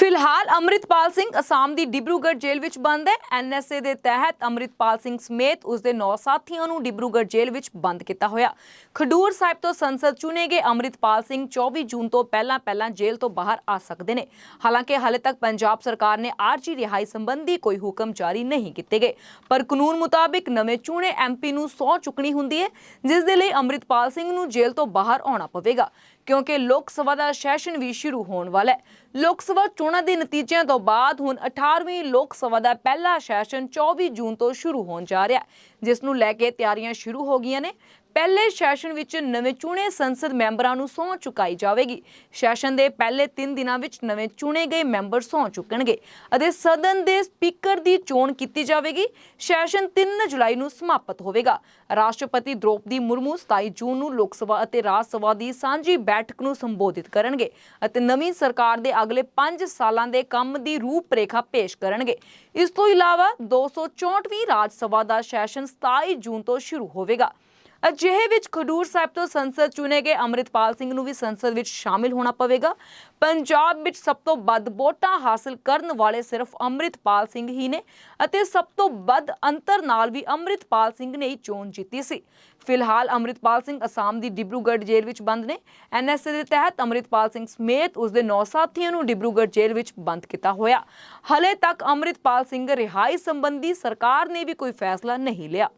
ਫਿਲਹਾਲ ਅੰਮ੍ਰਿਤਪਾਲ ਸਿੰਘ ਅਸਾਮ ਦੀ ਡਿਬਰੂਗੜ੍ਹ ਜੇਲ੍ਹ ਵਿੱਚ ਬੰਦ ਹੈ। ਐਨਐਸਏ ਦੇ ਤਹਿਤ ਅੰਮ੍ਰਿਤਪਾਲ ਸਿੰਘ ਸਮੇਤ ਉਸ ਦੇ 9 ਸਾਥੀਆਂ ਨੂੰ ਡਿਬਰੂਗੜ੍ਹ ਜੇਲ੍ਹ ਵਿੱਚ ਬੰਦ ਕੀਤਾ ਹੋਇਆ। ਖਡੂਰ ਸਾਹਿਬ ਤੋਂ ਸੰਸਦ ਚੁਣੇ ਗਏ ਅੰਮ੍ਰਿਤਪਾਲ ਸਿੰਘ 24 ਜੂਨ ਤੋਂ ਪਹਿਲਾਂ ਪਹਿਲਾਂ ਜੇਲ੍ਹ ਤੋਂ ਬਾਹਰ ਆ ਸਕਦੇ ਨੇ। ਹਾਲਾਂਕਿ ਹਾਲੇ ਤੱਕ ਪੰਜਾਬ ਸਰਕਾਰ ਨੇ ਆਰਜੀ ਰਿਹਾਈ ਸੰਬੰਧੀ ਕੋਈ ਹੁਕਮ ਜਾਰੀ ਨਹੀਂ ਕੀਤੇ ਗਏ। ਪਰ ਕਾਨੂੰਨ ਮੁਤਾਬਿਕ ਨਵੇਂ ਚੁਣੇ ਐਮਪੀ ਨੂੰ ਸਹੁੰ ਚੁੱਕਣੀ ਹੁੰਦੀ ਹੈ, ਜਿਸ ਦੇ ਲਈ ਅੰਮ੍ਰਿਤਪਾਲ ਸਿੰਘ ਨੂੰ ਜੇਲ੍ਹ ਤੋਂ ਬਾਹਰ ਆਉਣਾ ਪਵੇਗਾ। ਕਿਉਂਕਿ ਲੋਕ ਸਭਾ ਦਾ ਸੈਸ਼ਨ ਵੀ ਸ਼ੁਰੂ ਹੋਣ ਵਾਲਾ ਹੈ। ਲੋਕ ਸਭਾ ਚੋਣਾਂ ਦੇ ਨਤੀਜਿਆਂ ਤੋਂ ਬਾਅਦ ਹੁਣ 18ਵੀਂ ਲੋਕ ਸਭਾ ਦਾ ਪਹਿਲਾ ਸੈਸ਼ਨ 24 ਜੂਨ ਤੋਂ ਸ਼ੁਰੂ ਹੋਣ ਜਾ ਰਿਹਾ ਜਿਸ ਨੂੰ ਲੈ ਕੇ ਤਿਆਰੀਆਂ ਸ਼ੁਰੂ ਹੋ ਗਈਆਂ ਨੇ। ਪਹਿਲੇ ਸੈਸ਼ਨ ਵਿੱਚ ਨਵੇਂ ਚੁਣੇ ਸੰਸਦ ਮੈਂਬਰਾਂ ਨੂੰ ਸਹੁੰ ਚੁਕਾਈ ਜਾਵੇਗੀ। ਸੈਸ਼ਨ ਦੇ ਪਹਿਲੇ 3 ਦਿਨਾਂ ਵਿੱਚ ਨਵੇਂ ਚੁਣੇ ਗਏ ਮੈਂਬਰ ਸਹੁੰ ਚੁੱਕਣਗੇ ਅਤੇ ਸਦਨ ਦੇ ਸਪੀਕਰ ਦੀ ਚੋਣ ਕੀਤੀ ਜਾਵੇਗੀ। ਸੈਸ਼ਨ 3 ਜੁਲਾਈ ਨੂੰ ਸਮਾਪਤ ਹੋਵੇਗਾ। ਰਾਸ਼ਟਰਪਤੀ ਦ੍ਰੋਪਦੀ ਮੁਰਮੂ 27 ਜੂਨ ਨੂੰ ਲੋਕ ਸਭਾ ਅਤੇ ਰਾਜ ਸਭਾ ਦੀ ਸਾਂਝੀ ਬੈਠਕ ਨੂੰ ਸੰਬੋਧਿਤ ਕਰਨਗੇ ਅਤੇ ਨਵੀਂ ਸਰਕਾਰ ਦੇ ਅਗਲੇ 5 ਸਾਲਾਂ ਦੇ ਕੰਮ ਦੀ ਰੂਪਰੇਖਾ ਪੇਸ਼ ਕਰਨਗੇ। ਇਸ ਤੋਂ ਇਲਾਵਾ 264ਵੀਂ ਰਾਜ ਸਭਾ ਦਾ ਸੈਸ਼ਨ 27 ਜੂਨ ਤੋਂ ਸ਼ੁਰੂ ਹੋਵੇਗਾ। ਅਜਿਹੇ ਵਿੱਚ ਖਡੂਰ ਸਾਹਿਬ ਤੋਂ ਸੰਸਦ ਚੁਣੇ ਗਏ ਅੰਮ੍ਰਿਤਪਾਲ ਸਿੰਘ ਨੂੰ ਵੀ ਸੰਸਦ ਵਿੱਚ ਸ਼ਾਮਿਲ ਹੋਣਾ ਪਵੇਗਾ। ਪੰਜਾਬ ਵਿੱਚ ਸਭ ਤੋਂ ਵੱਧ ਵੋਟਾਂ ਹਾਸਲ ਕਰਨ ਵਾਲੇ ਸਿਰਫ ਅੰਮ੍ਰਿਤਪਾਲ ਸਿੰਘ ਹੀ ਨੇ ਅਤੇ ਸਭ ਤੋਂ ਵੱਧ ਅੰਤਰ ਨਾਲ ਵੀ ਅੰਮ੍ਰਿਤਪਾਲ ਸਿੰਘ ਨੇ ਹੀ ਚੋਣ ਜਿੱਤੀ ਸੀ। ਫਿਲਹਾਲ ਅੰਮ੍ਰਿਤਪਾਲ ਸਿੰਘ ਅਸਾਮ ਦੀ ਡਿਬਰੂਗੜ੍ਹ ਜੇਲ੍ਹ ਵਿੱਚ ਬੰਦ ਨੇ। ਐਨਐਸਏ ਦੇ ਤਹਿਤ ਅੰਮ੍ਰਿਤਪਾਲ ਸਿੰਘ ਸਮੇਤ ਉਸ ਦੇ 9 ਸਾਥੀਆਂ ਨੂੰ ਡਿਬਰੂਗੜ੍ਹ ਜੇਲ੍ਹ ਵਿੱਚ ਬੰਦ ਕੀਤਾ ਹੋਇਆ। ਹਲੇ ਤੱਕ ਅੰਮ੍ਰਿਤਪਾਲ ਸਿੰਘ ਰਿਹਾਈ ਸੰਬੰਧੀ ਸਰਕਾਰ ਨੇ ਵੀ ਕੋਈ ਫੈਸਲਾ ਨਹੀਂ ਲਿਆ।